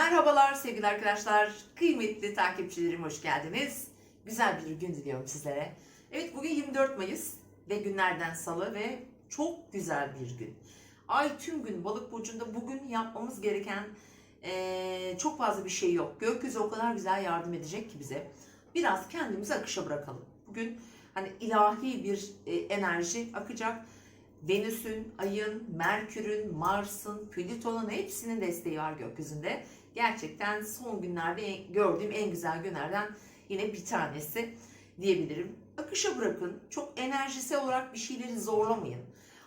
Merhabalar sevgili arkadaşlar, kıymetli takipçilerim hoş geldiniz. Güzel bir gün diliyorum sizlere. Evet bugün 24 Mayıs ve günlerden salı ve çok güzel bir gün. Ay tüm gün balık burcunda bugün yapmamız gereken eee, çok fazla bir şey yok. Gökyüzü o kadar güzel yardım edecek ki bize. Biraz kendimizi akışa bırakalım. Bugün hani ilahi bir e, enerji akacak. Venüs'ün, Ay'ın, Merkür'ün, Mars'ın, Plüton'un hepsinin desteği var gökyüzünde. Gerçekten son günlerde gördüğüm en güzel günlerden yine bir tanesi diyebilirim. Akışa bırakın. Çok enerjisel olarak bir şeyleri zorlamayın.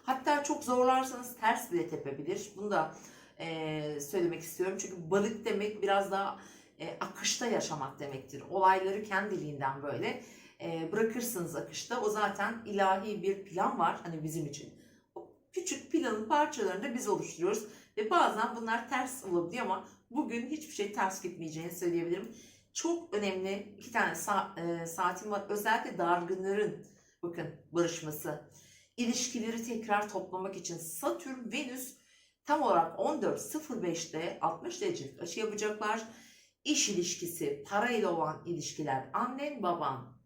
Hatta çok zorlarsanız ters bile tepebilir. Bunu da eee, söylemek istiyorum. Çünkü balık demek biraz daha e, akışta yaşamak demektir. Olayları kendiliğinden böyle e, bırakırsınız akışta. O zaten ilahi bir plan var hani bizim için. Küçük planın parçalarını da biz oluşturuyoruz. Ve bazen bunlar ters olabiliyor ama bugün hiçbir şey ters gitmeyeceğini söyleyebilirim. Çok önemli iki tane sa- e, saatim var. Özellikle dargınların bakın barışması. İlişkileri tekrar toplamak için Satürn, Venüs tam olarak 14.05'te 60 derecelik açı yapacaklar. İş ilişkisi, parayla olan ilişkiler, annen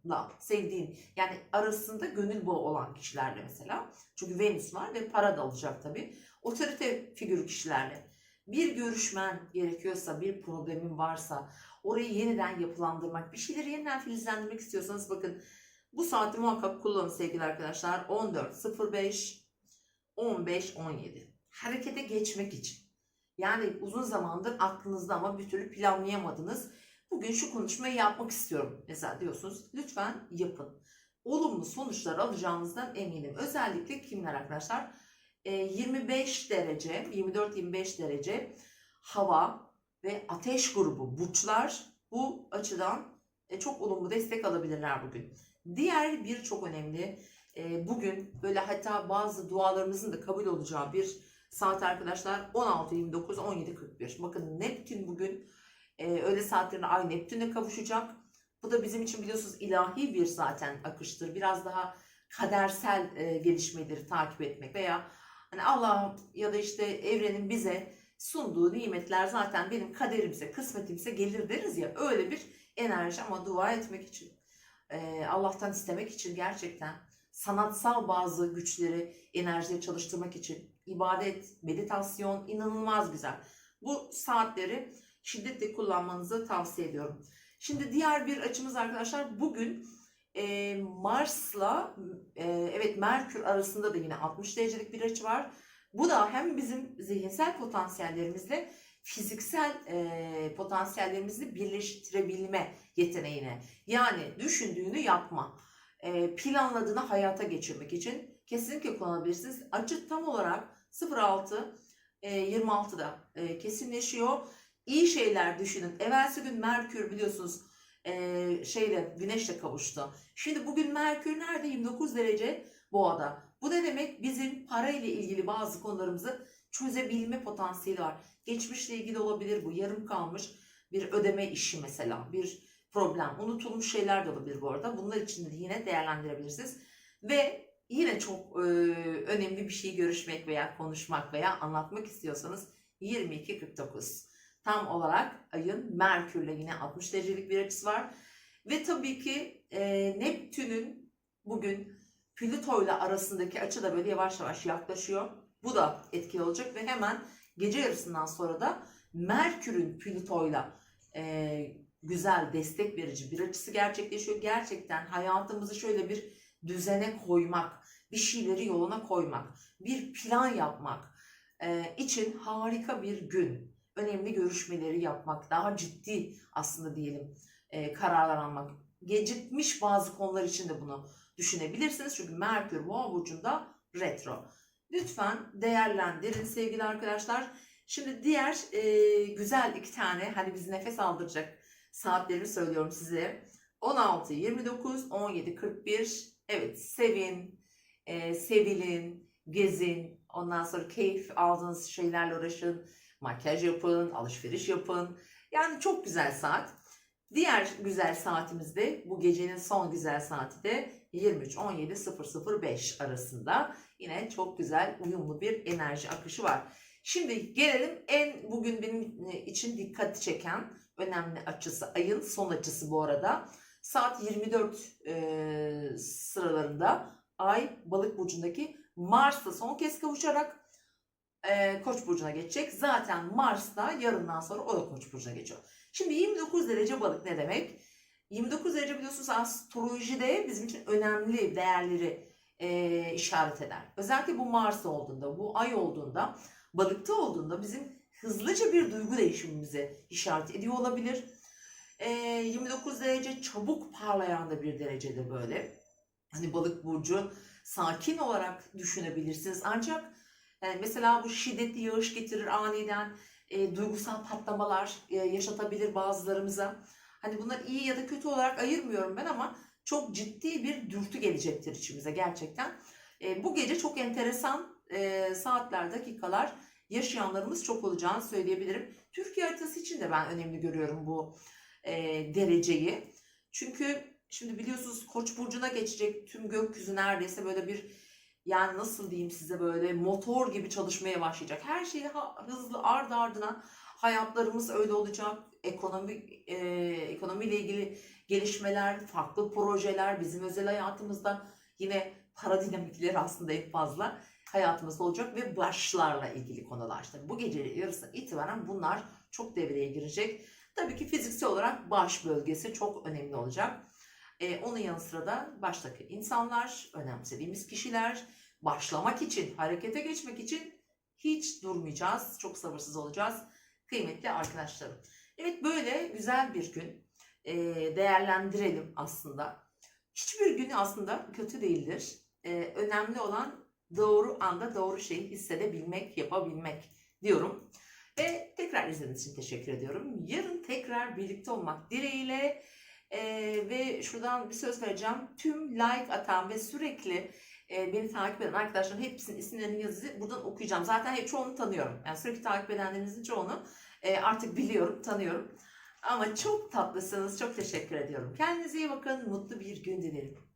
babanla sevdiğin yani arasında gönül bağı olan kişilerle mesela. Çünkü Venüs var ve para da alacak tabii. Otorite figürü kişilerle. Bir görüşmen gerekiyorsa, bir problemin varsa, orayı yeniden yapılandırmak, bir şeyleri yeniden filizlendirmek istiyorsanız bakın bu saati muhakkak kullanın sevgili arkadaşlar. 14.05, 15.17. Harekete geçmek için. Yani uzun zamandır aklınızda ama bir türlü planlayamadınız. Bugün şu konuşmayı yapmak istiyorum. Mesela diyorsunuz lütfen yapın. Olumlu sonuçlar alacağınızdan eminim. Özellikle kimler arkadaşlar? Ee, 25 derece, 24-25 derece hava ve ateş grubu burçlar bu açıdan e, çok olumlu destek alabilirler bugün. Diğer bir çok önemli e, bugün böyle hatta bazı dualarımızın da kabul olacağı bir saat arkadaşlar 16.29 17.41. Bakın Neptün bugün e, öğle saatlerinde Ay Neptün'e kavuşacak. Bu da bizim için biliyorsunuz ilahi bir zaten akıştır. Biraz daha kadersel e, gelişmeleri takip etmek veya hani Allah ya da işte evrenin bize sunduğu nimetler zaten benim kaderimse, kısmetimse gelir deriz ya öyle bir enerji ama dua etmek için, e, Allah'tan istemek için gerçekten sanatsal bazı güçleri, enerjileri çalıştırmak için ibadet, meditasyon inanılmaz güzel. Bu saatleri şiddetle kullanmanızı tavsiye ediyorum. Şimdi diğer bir açımız arkadaşlar bugün e, Mars'la e, evet Merkür arasında da yine 60 derecelik bir açı var. Bu da hem bizim zihinsel potansiyellerimizle fiziksel e, potansiyellerimizi birleştirebilme yeteneğine yani düşündüğünü yapma, e, planladığını hayata geçirmek için kesinlikle kullanabilirsiniz. Açı tam olarak 06 e, 26'da e, kesinleşiyor. İyi şeyler düşünün. Evvelsi gün Merkür biliyorsunuz e, şeyle Güneşle kavuştu. Şimdi bugün Merkür nerede? 29 derece Boğa'da. Bu ne demek? Bizim para ile ilgili bazı konularımızı çözebilme potansiyeli var. Geçmişle ilgili olabilir bu. Yarım kalmış bir ödeme işi mesela. Bir problem. Unutulmuş şeyler de olabilir bu arada. Bunlar için de yine değerlendirebilirsiniz. Ve yine çok e, önemli bir şey görüşmek veya konuşmak veya anlatmak istiyorsanız 22.49. Tam olarak ayın Merkür'le yine 60 derecelik bir açısı var. Ve tabii ki e, Neptün'ün bugün Plüto'yla arasındaki açı da böyle yavaş yavaş yaklaşıyor. Bu da etkili olacak ve hemen gece yarısından sonra da Merkür'ün Plüto'yla e, güzel destek verici bir açısı gerçekleşiyor. Gerçekten hayatımızı şöyle bir düzene koymak, bir şeyleri yoluna koymak, bir plan yapmak e, için harika bir gün. Önemli görüşmeleri yapmak, daha ciddi aslında diyelim e, kararlar almak. Gecikmiş bazı konular için de bunu düşünebilirsiniz. Çünkü Merkür Boğa burcunda retro. Lütfen değerlendirin sevgili arkadaşlar. Şimdi diğer e, güzel iki tane hani bizi nefes aldıracak saatlerimi söylüyorum size. 16, 29, 17, 41. Evet sevin, e, sevilin, gezin. Ondan sonra keyif aldığınız şeylerle uğraşın. Makyaj yapın, alışveriş yapın. Yani çok güzel saat. Diğer güzel saatimiz de bu gecenin son güzel saati de 23-17-005 arasında. Yine çok güzel uyumlu bir enerji akışı var. Şimdi gelelim en bugün benim e, için dikkati çeken önemli açısı. Ayın son açısı bu arada. Saat 24 e, sıralarında Ay balık burcundaki Mars'la son kez kavuşarak e, Koç burcuna geçecek. Zaten Mars da yarından sonra o da Koç burcuna geçiyor. Şimdi 29 derece balık ne demek? 29 derece biliyorsunuz astrolojide bizim için önemli değerleri e, işaret eder. Özellikle bu Mars olduğunda, bu Ay olduğunda, balıkta olduğunda bizim hızlıca bir duygu değişimimizi işaret ediyor olabilir. E, 29 derece çabuk parlayan da bir derecedir böyle. Hani balık burcu sakin olarak düşünebilirsiniz. Ancak yani mesela bu şiddetli yağış getirir aniden e, duygusal patlamalar e, yaşatabilir bazılarımıza. Hani bunlar iyi ya da kötü olarak ayırmıyorum ben ama çok ciddi bir dürtü gelecektir içimize gerçekten. E, bu gece çok enteresan e, saatler, dakikalar yaşayanlarımız çok olacağını söyleyebilirim. Türkiye haritası için de ben önemli görüyorum bu e, dereceyi. Çünkü şimdi biliyorsunuz Koç burcuna geçecek tüm gökyüzü neredeyse böyle bir yani nasıl diyeyim size böyle motor gibi çalışmaya başlayacak. Her şey hızlı ardı ardına hayatlarımız öyle olacak. Ekonomi e, ekonomiyle ilgili gelişmeler, farklı projeler bizim özel hayatımızda yine para dinamikleri aslında en fazla hayatımızda olacak ve başlarla ilgili konular. İşte bu gece yarısına itibaren bunlar çok devreye girecek. Tabii ki fiziksel olarak baş bölgesi çok önemli olacak. Ee, onun yanı sıra da baştaki insanlar, önemsediğimiz kişiler, başlamak için, harekete geçmek için hiç durmayacağız. Çok sabırsız olacağız kıymetli arkadaşlarım. Evet böyle güzel bir gün Ee, değerlendirelim aslında. Hiçbir günü aslında kötü değildir. Ee, önemli olan doğru anda doğru şeyi hissedebilmek, yapabilmek diyorum. Ve tekrar izlediğiniz için teşekkür ediyorum. Yarın tekrar birlikte olmak dileğiyle ee, ve şuradan bir söz vereceğim. Tüm like atan ve sürekli e, beni takip eden arkadaşların hepsinin isimlerini yazı buradan okuyacağım. Zaten hep çoğunu tanıyorum. Yani sürekli takip edenlerinizin çoğunu e, artık biliyorum, tanıyorum. Ama çok tatlısınız. Çok teşekkür ediyorum. Kendinize iyi bakın. Mutlu bir gün dilerim.